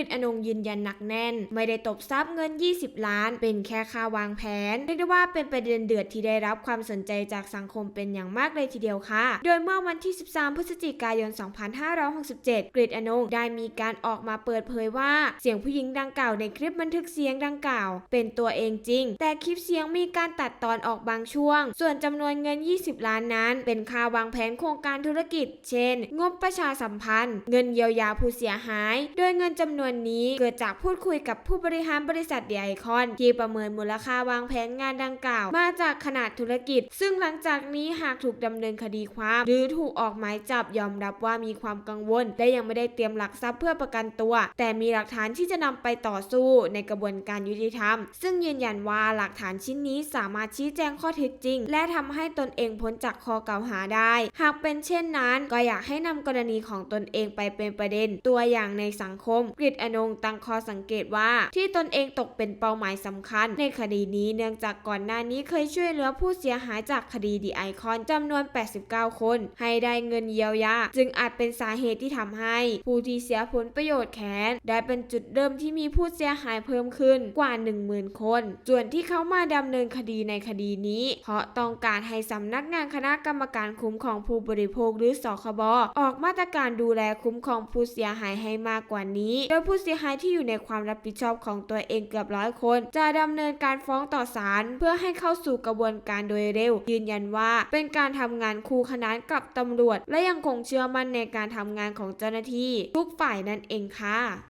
ริดอนงยืนยันหนักแน่น ไม่ได้ตบทรัพย์เงิน 20 ล้าน เป็นแค่ค่าวางแผน เรียกได้ว่าเป็นประเด็นเดือดที่ได้รับความสนใจจากสังคมเป็นอย่างมากเลยทีเดียวค่ะ โดยเมื่อวันที่ 13 พฤศจิกายน 2567 กริดอนงได้มีการออกมาเปิดเผยว่า เสียงผู้หญิงดังกล่าวในคลิปบันทึกเสียงดังกล่าว เป็นตัวเองจริง แต่คลิปเสียงมีการตัดตอนออกบางช่วง ส่วนจำนวนเงิน 20 ล้านนั้น เป็นค่าวางแผนโครงการธุรกิจ เช่น งบประชาสัมพันธ์ เงินเยียวยาผู้เสียหาย โดยเงินจำนวนนี้เกิดจากพูดคุยกับผู้บริหารบริษัทเดียไอคอน ที่ประเมินมูลค่าวางแผนงานดังกล่าว มาจากขนาดธุรกิจ ซึ่งหลังจากนี้หากถูกดำเนินคดีความ หรือถูกออกหมายจับยอมรับว่ามีความกังวล และยังไม่ได้เตรียมหลักทรัพย์เพื่อประกันตัว แต่มีหลักฐานที่จะนำไปต่อสู้ในกระบวนการยุติธรรม ซึ่งยืนยันว่าหลักฐานชิ้นนี้สามารถชี้แจงข้อเท็จจริง และทำให้ตนเองพ้นจากข้อกล่าวหาได้ หากเป็นเช่นนั้น ก็อยากให้นำกรณีของตนเองไปเป็นประเด็น ตัวอย่างในสังคมกฤษอนงตั้งข้อสังเกตว่า ที่ตนเองตกเป็นเป้าหมายสำคัญ ในคดีนี้เนื่องจากก่อนหน้านี้เคยช่วยเหลือผู้เสียหายจากคดีดีไอคอนจำนวน 89 คน ให้ได้เงินเยียวยา จึงอาจเป็นสาเหตุที่ทำให้ ผู้ที่เสียผลประโยชน์แค้นได้เป็นจุดเริ่มที่มีผู้เสียหายเพิ่มขึ้นกว่า 10,000 คน ส่วนที่เขามาดำเนินคดีในคดีนี้ เพราะต้องการให้สำนักงานคณะกรรมการคุ้มครองผู้บริโภคหรือสคบออกมาตรการดูแลคุ้มครองผู้เสียหายให้มากกว่านี้ โดยผู้เสียหายที่อยู่ในความรับผิดชอบของตัวเองเกือบร้อยคน จะดำเนินการฟ้องต่อศาลเพื่อให้เข้าสู่กระบวนการโดยเร็ว ยืนยันว่าเป็นการทำงานคู่ขนานกับตำรวจ และยังคงเชื่อมั่นในการทำงานของเจ้าหน้าที่ ทุกฝ่ายนั่นเองค่ะ